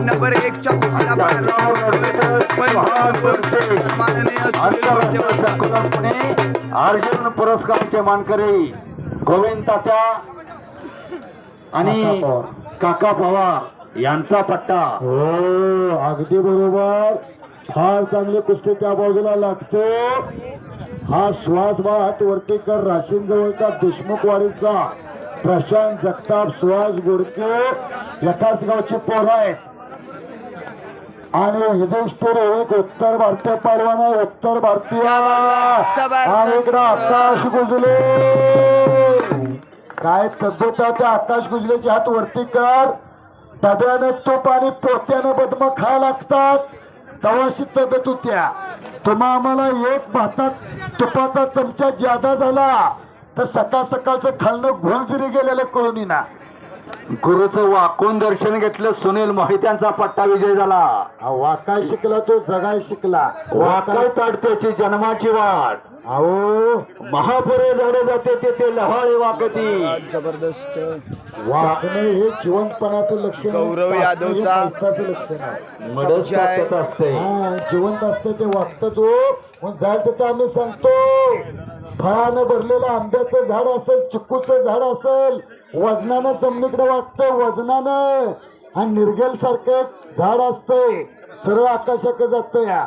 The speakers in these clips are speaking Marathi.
नंबर एकच्या कुस्तीला अर्जुन पुरस्कारचे मानकरी गोविंद तात्या आणि काका पवार यांचा पट्टा. हो अगदी बरोबर. फार चांगली कुस्ती त्या बाजूला लागतो. हा श्वास बा हात वरती कर. राशीन जवळचा देशमुख वारीचा. प्रशांत जगताप सुहास गोडके एकाच गावची पोर आहेत आणि युधिष्ठिर एक उत्तर भारतीय पैलवान आहे उत्तर भारतीय. आणि इकडं आकाश गुजले काय तब्येत आहे त्या आकाश गुजलेचे हात वरती कर डब्यानं तूप आणि पोत्यानं बदम खा लागतात तवाशी तब्येत होत्या तुम्हा आम्हाला एक भातात तुपाचा चमचा ज्यादा झाला तर सकाळ सकाळचं खालनं घोल जरी गेलेलं कळून ना गुरुचं वाकून दर्शन घेतलं सुनील मोहित्यांचा पट्टा विजय झाला. वाकाय शिकला तो जगाय शिकला. वाकळ ताडत्याची जन्माची वाट. अहो. महापुरे झाडे जाते तेथे लहाळी वाकती. जबरदस्त. वागणे हे जिवंतपणाचं लक्षण. गौरव यादवचा लक्षण आहे. जिवंत असतं ते वागतं तो. मग जायचं तर आम्ही सांगतो. फळानं भरलेलं आंब्याचं झाड असेल चिक्कूचं झाड असेल वजनानं जमिनीकडे वाटतं वजनानं. आणि निर्गेल सारखं झाड असतंय सरळ आकाशाकडे जातं या.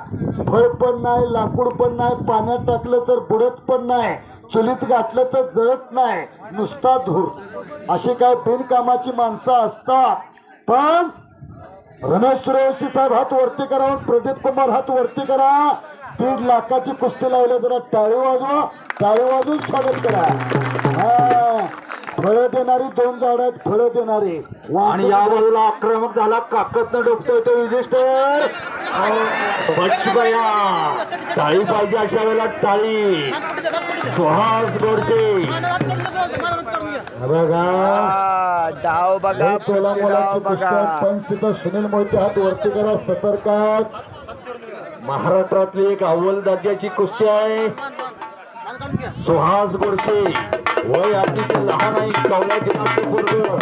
फळ पण नाही लाकूड पण नाही पाण्यात टाकलं तर बुडत पण नाही चुलीत घातलं तर जळत नाही नुसता धूर. अशी काय बिनकामाची माणसं असतात. पण रमेश सूर्यवंशी साहेब हात वरती करा प्रदीप कुमार हात वरती करा. दीड लाखाची कुस्ती लावली जरा टाळी वाजवा. टाळी वाजवून स्वागत करा. हा. फळं देणारी दोन झाड आहेत फळं देणारी. आणि या बाजूला आक्रमक झाला. काकतनं डोकतोय तो युधिष्ठिर बया टाळी पाहिजे अशा वेळेला टाळी. सुहास गोडसे. बघा. डाव बघा डाव मोलाची बघा. पण तिथं सुनील मोहिते हात वरती करा. सतर्कात महाराष्ट्रातली एक अव्वल दर्जाची कुस्ती आहे. सुहास गोडसे. वय अतिशय लहान आहे. कवलाचे नाते पूर्ण.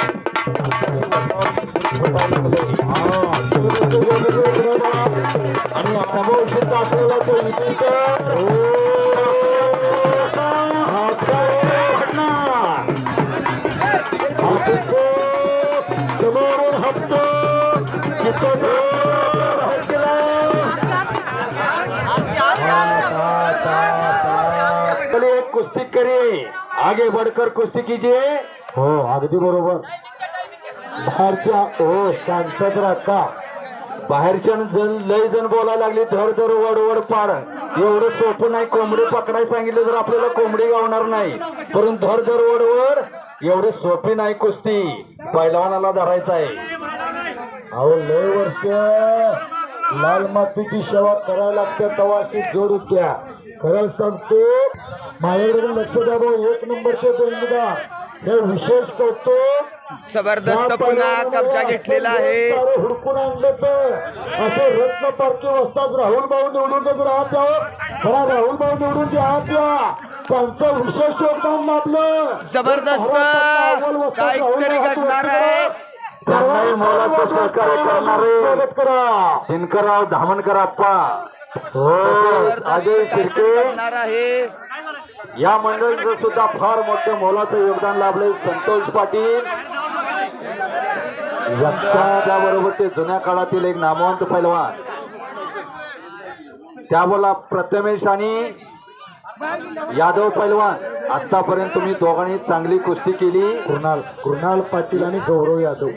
कुस्ती करिए आगे बढ़कर कुस्ती कीजिए. हो अगदी बरोबर. बाहेरच्या हो शांतत राहता बाहेरच्या जण लय जण बोलायला लागली धर धर वड वड पाड. एवढं सोपं नाही कोंबडी पकडाय सांगितलं तर आपल्याला कोंबडी गावणार नाही. परंतु धर धर वड वड एवढी सोपी नाही कुस्ती. पैलवानाला धरायचं आहे. अहो लय वर्ष लाल मातीची सेवा करायला लागते तवाशी जोड उद्या खरं सांगतो माझ्याकडे लक्ष द्या भाऊ एक नंबरचे बेंगदा हे विशेष करतो जबरदस्त पुन्हा कब्जा घेतलेला आहे. हुडकून आणलं तर असे रत्न पारखी वस्तात राहुल भाऊ निवडून राहत खरा राहुल भाऊ निवडून जे आहात या. त्यांचं विशेष योगदान लाभलं. जबरदस्त. काहीतरी घडणार आहे. त्यांनाही मोलाचं सहकार्य करणारे स्वागत करा. दिनकरराव धामणकर आप्पा. हो घडणार आहे. या मंडळीचं सुद्धा फार मोठं मोलाचं योगदान लाभलंय संतोष पाटील. त्याबरोबर ते जुन्या काळातील एक नामवंत पैलवान. त्याबोला प्रथमेश आणि यादव पैलवान आतापर्यंत तुम्ही दोघांनी चांगली कुस्ती केली. कृणाल कृणाल पाटील आणि गौरव यादव.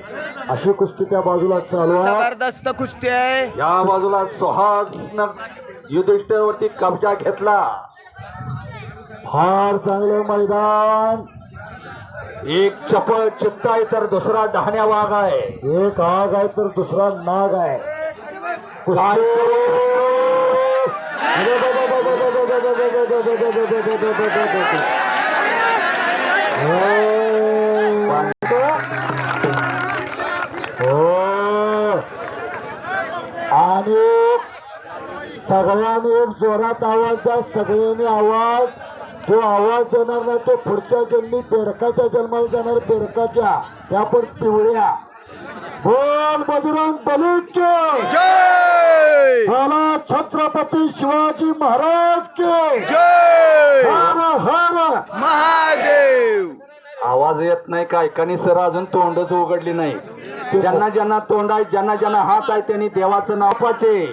अशी कुस्ती त्या बाजूला चालू आहे जबरदस्त कुस्ती आहे. या बाजूला सुहासनं युधिष्ठिरवरती कब्जा घेतला. फार चांगलं मैदान. एक चपळ चित्त आहे तर दुसरा डहाण्या वाघ आहे. एक आग आहे तर दुसरा नाग आहे. हो. आणि सगळ्यांनी एक जोरात आवाज द्या सगळ्यांनी आवाज. जो आवाज देणार नाही तो पुढच्या जन्मी बेडकाच्या जन्माला जाणार बेडकाच्या त्या पण पिवळ्या. बोल बजरंग बली के जय! बोला छत्रपती शिवाजी महाराज के जय! हर हर. महादेव! आवाज येत नाही काय? कणी सर अजून तोंडच उघडली नाही. ज्यांना ज्यांना तोंड आहे ज्यांना ज्यांना हात आहे त्यांनी देवाचं नाव पाचे.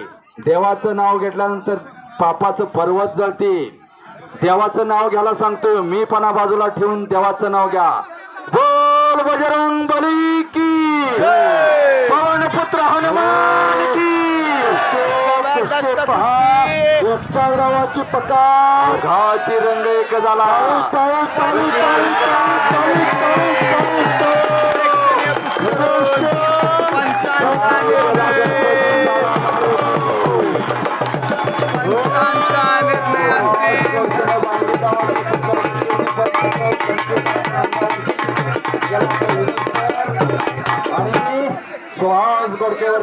देवाचं नाव घेतल्यानंतर पापाचं पर्वत जळते. देवाचं नाव घ्यायला सांगतो मी पणा बाजूला ठेवून देवाचं नाव घ्या. बोल बजरंग बली की हनुमान की घाची रंग एक झाला.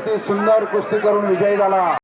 आणि सुंदर कुस्ती करून विजयी झाला.